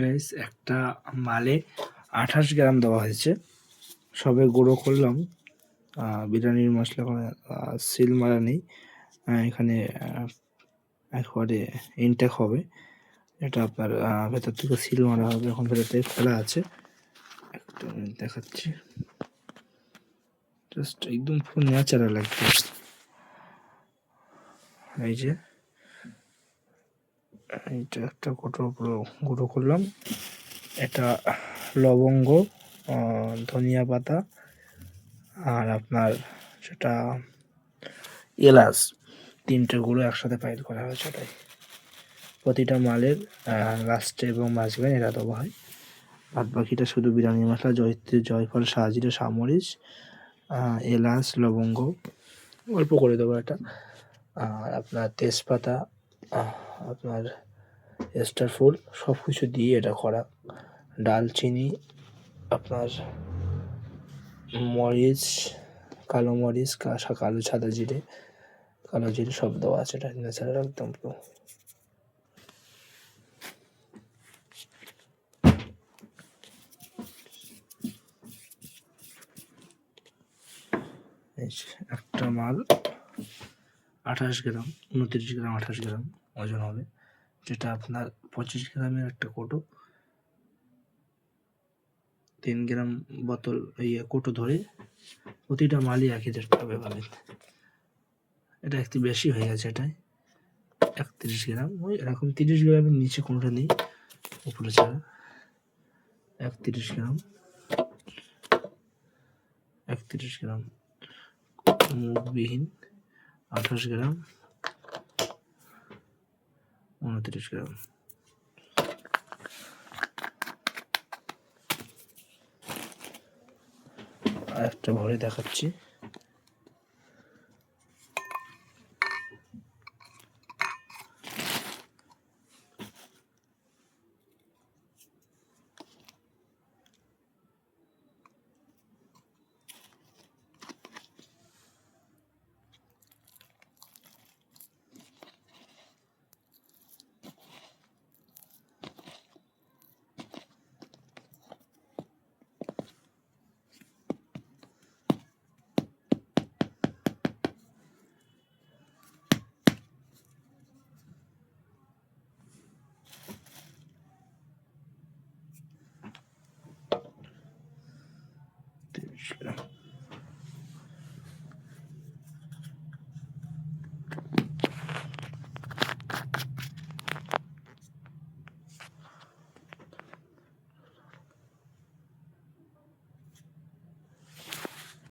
Guys একটা মালে আঠাশ গ্রাম দেওয়া হয়েছে। সবে গুঁড়ো করলাম। বিরিয়ানির মশলা সিল মারা নেই। এখানে একবারে ইনটেক হবে। এটা আপনার ভেতর থেকে সিল মারা হবে। এখন ভেতর খোলা আছে। একটা দেখাচ্ছি। জাস্ট একদম পুরো ন্যাচারাল একদম। এই যে। এইটা একটা কোটো পুরো গুঁড়ো করলাম। এটা লবঙ্গ ধনিয়া পাতা, আর আপনার সেটা এলাচ, তিনটে গুঁড়ো একসাথে পাইল করা হয়েছে ওটাই প্রতিটা মালের লাস্টে এবং মাঝখানে এটা দেওয়া হয়। বাদ বাকিটা শুধু বিরিয়ানি মশলা, জয়ত্রী, জয়ফল, সাজিরে সামরিচ এলাচ, লবঙ্গ, অল্প করে দেবো এটা। আর আপনার তেজপাতা আপনার স্টার ফুল সব কিছু দিয়ে এটা করা। ডালচিনি আপনার মরিচ, কালো মরিচ কাঁসা কালো সাদা জিরে, কালো জিরে সব দেওয়া আছে এটা ন্যাচারাল একদম পুরো একটা মাল আঠাশ গ্রাম, উনত্রিশ গ্রাম, আঠাশ গ্রাম। ওজন হবে। যেটা আপনার পঁচিশ গ্রামের একটা কোটো। তিন গ্রাম বোতল ইয়ে কোটো ধরে প্রতিটা মালই একই রেট পাবে পাবেন। এটা একটু বেশি হয়ে গেছে এটাই। একত্রিশ গ্রাম। ওই এরকম তিরিশ গ্রামের নিচে কোনোটা নেই, উপরে ছাড়া। একত্রিশ গ্রাম। একত্রিশ গ্রাম। মুখবিহীন। আঠাশ গ্রাম। উনত্রিশ গ্রাম। একটা ভরে দেখাচ্ছি। Şöyle.